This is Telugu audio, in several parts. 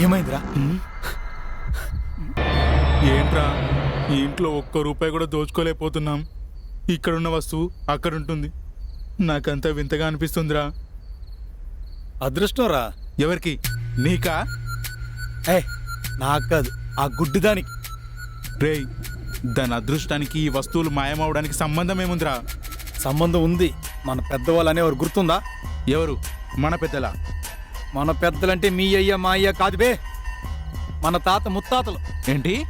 ఏమైందిరా? ఏంట్రా? ఈ ఇంట్లో ఒక్క రూపాయి కూడా దోచుకోలేకపోతున్నాం. ఇక్కడున్న వస్తువు అక్కడ ఉంటుంది. నాకంతా వింతగా అనిపిస్తుందిరా. అదృష్టం రా ఎవరికి? నీకా? ఏ నాకు కాదు ఆ గుడ్డిదానికి రేయ్ దాని అదృష్టానికి ఈ వస్తువులు మాయమవడానికి సంబంధం ఏముందిరా? సంబంధం ఉంది. మన పెద్దవాళ్ళు అనేవారు గుర్తుందా? ఎవరు? మన పెద్దలా? మన పెద్దలంటే మీ అయ్య మా అయ్య కాదు బే. మన తాత ముత్తాతలు. ఏంటి?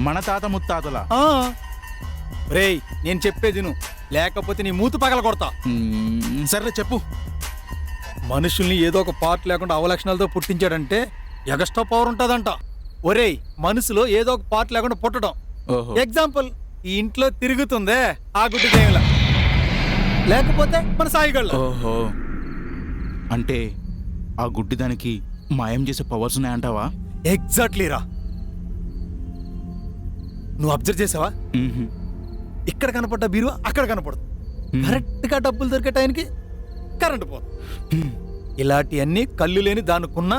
మన తాత ముత్తాతలా. రేయ్ నేను చెప్పేది నువ్వు లేకపోతే నీ మూతు పగల కొడతా. సర్లే చెప్పు. మనుషుల్ని ఏదో ఒక పార్ట్ లేకుండా అవలక్షణాలతో పుట్టించాడంటే ఎగస్ట్రా పవర్ ఉంటుందంట. ఒరేయ్ మనసులో ఏదో ఒక పార్ట్ లేకుండా పుట్టడం. ఓహో. ఎగ్జాంపుల్ ఈ ఇంట్లో తిరుగుతుందే ఆ గుడ్డి దేవుల. లేకపోతే మన సాయిగళ్ళ. ఓహో. అంటే ఆ గుడ్డి దానికి మాయం చేసే పవర్స్ ఉన్నాయంటావా? ఎగ్జాక్ట్లీ రా. నువ్వు అబ్జర్వ్ చేసావా. ఇక్కడ కనపడ్డ బీరువా? అక్కడ కనపడదు. కరెక్ట్గా డబ్బులు దొరికే టైంకి కరెంట్ పోదు. ఇలాంటివన్నీ కళ్ళు లేని దానికున్న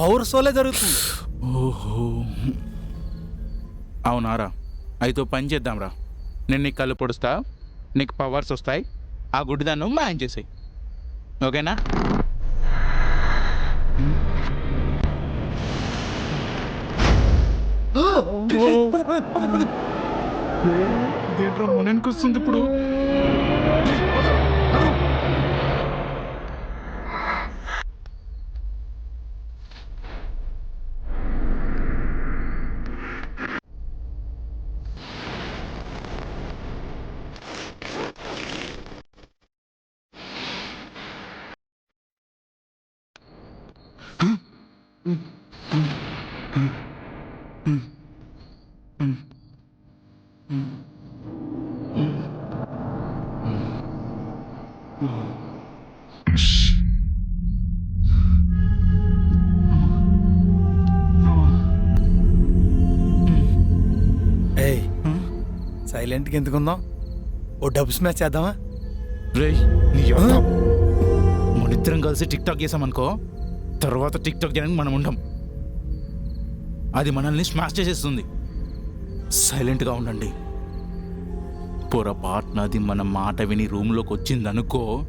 పవర్స్ వల్లే జరుగుతుంది. ఓహో. అవునారా అయితే పని చేద్దాంరా నేను నీకు కళ్ళు పొడుస్తా నీకు పవర్స్ వస్తాయి ఆ గుడ్డిదాన్ని మాయం చేసాయి. ఓకేనా? దేంట్లో మనకి వస్తుంది ఇప్పుడు. ఏయ్ సైలెంట్గా ఎందుకుందాం ఓ డబ్స్ మ్యాచ్ చేద్దామా? రేయ్ నీ మనిద్దరం కలిసి టిక్ టాక్ చేసామనుకో తర్వాత టిక్ టాక్ చేయడానికి మనం ఉండం. అది మనల్ని స్మాష్ చేసేస్తుంది. సైలెంట్గా ఉండండి. పొరపాటునది మన మాట విని రూమ్లోకి వచ్చిందనుకో